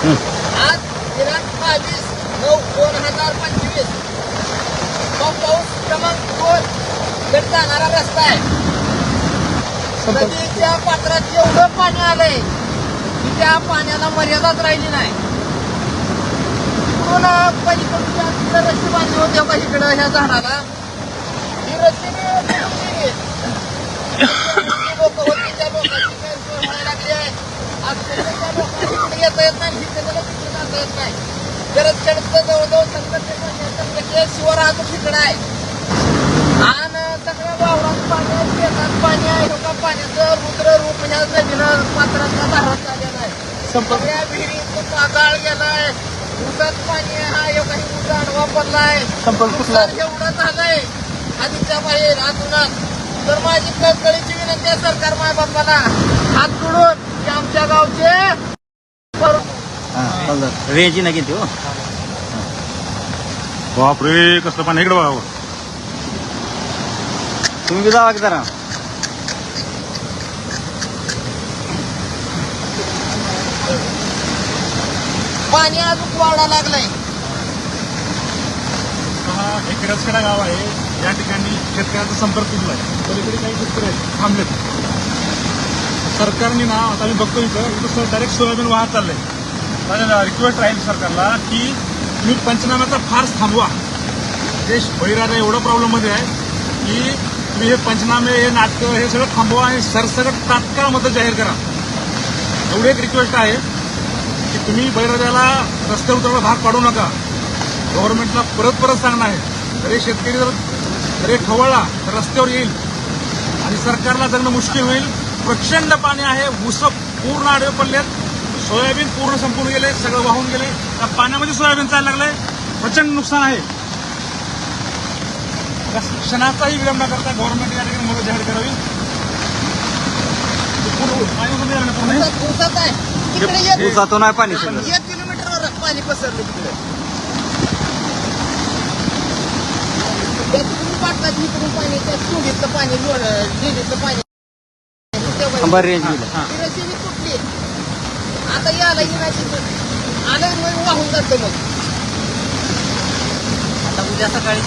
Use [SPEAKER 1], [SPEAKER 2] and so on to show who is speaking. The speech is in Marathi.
[SPEAKER 1] आज दिनांक बावीस नऊ दोन हजार पंचवीस. पाऊस क्रमांक दोन कडे जाणारा रस्ता आहे. नदीच्या पात्रात एवढं पाणी आलंय की त्या पाण्याला मर्यादाच राहिली नाही. तिकडून पलीकडच्या रस्ते बांधले होते बघा इकडं ह्या झाडाला. ही रस्ते लोक होती त्या लोकांची गैरसोय व्हायला लागली आहे. इकडे येता येत नाही. येत नाही. गरज खेळतं जवळजवळ संकट शिवर अजून तिकडे आहे. आणि सगळ्या वावरात पाणी शेतात पाणी आहे लोका पाण्याचं रुद्र रूप ह्या नदीनं पात्रातला धारात आलेला आहे सगळ्या विहिरीत पागाळ गेलाय. ऊसात पाणी हा एवढा ऊस आडवा पडलाय.
[SPEAKER 2] संपर्क कुठला?
[SPEAKER 1] एवढं झालंय. आधीच्या बाहेर आतुनात तर माझी कळकळीची विनंती आहे सरकार माय बापाला हात जोडून की आमच्या गावचे
[SPEAKER 2] रेंज ना किती हो
[SPEAKER 3] बापरे कसलं पाणी इकडे बघा.
[SPEAKER 2] तुम्ही बी जावा की जरा.
[SPEAKER 1] पाणी अजून वाढा लागलंय.
[SPEAKER 3] हा एक रसकडा गाव आहे. या ठिकाणी शेतकऱ्यांचा संपर्क तुटला आहे. पलीकडे काही शेतकरी आहेत. थांबलेत. सरकारने ना आता मी बघतो इथं इथं डायरेक्ट सोयाबीन वाहत चाललंय. माझ्या रिक्वेस्ट राहील सरकारला की तुम्ही पंचनाम्याचा फारच थांबवा. देश बळीराजा एवढा प्रॉब्लेममध्ये आहे की तुम्ही हे पंचनामे हे नाटकं हे सगळं थांबवा आणि सरसकट तात्काळ मदत जाहीर करा. एवढी एक रिक्वेस्ट आहे की तुम्ही बळीराजाला रस्त्यावर उतरला भाग पाडू नका. गव्हर्नमेंटला परत परत सांगणं आहे. जर शेतकरी जर जर खवळला तर रस्त्यावर येईल. आणि सरकारला जगणं मुश्किल होईल. प्रचंड पाणी आहे. उसप पूर्ण आडवे पडलेत. सोयाबीन पूर्ण संपून गेले सगळं वाहून गेले. त्या पाण्यामध्ये सोयाबीन चाललं लागलंय. प्रचंड नुकसान आहे. या शिक्षणाचाही विलंब न करता गव्हर्नमेंट या ठिकाणी मदत जाहीर करावी. पूर्ण- पाणी उचलून द्यायला नाही.
[SPEAKER 1] आहे
[SPEAKER 2] पाणी
[SPEAKER 1] एक किलोमीटरवर पाणी पसरलं तिकडे. पाटलात इकडून पाणी त्या पाणी लिहिलीतलं पाणी.
[SPEAKER 2] रेंज
[SPEAKER 1] तुटली आता याला नाही आलं वाहून जातो मग.
[SPEAKER 2] आता उद्या सकाळी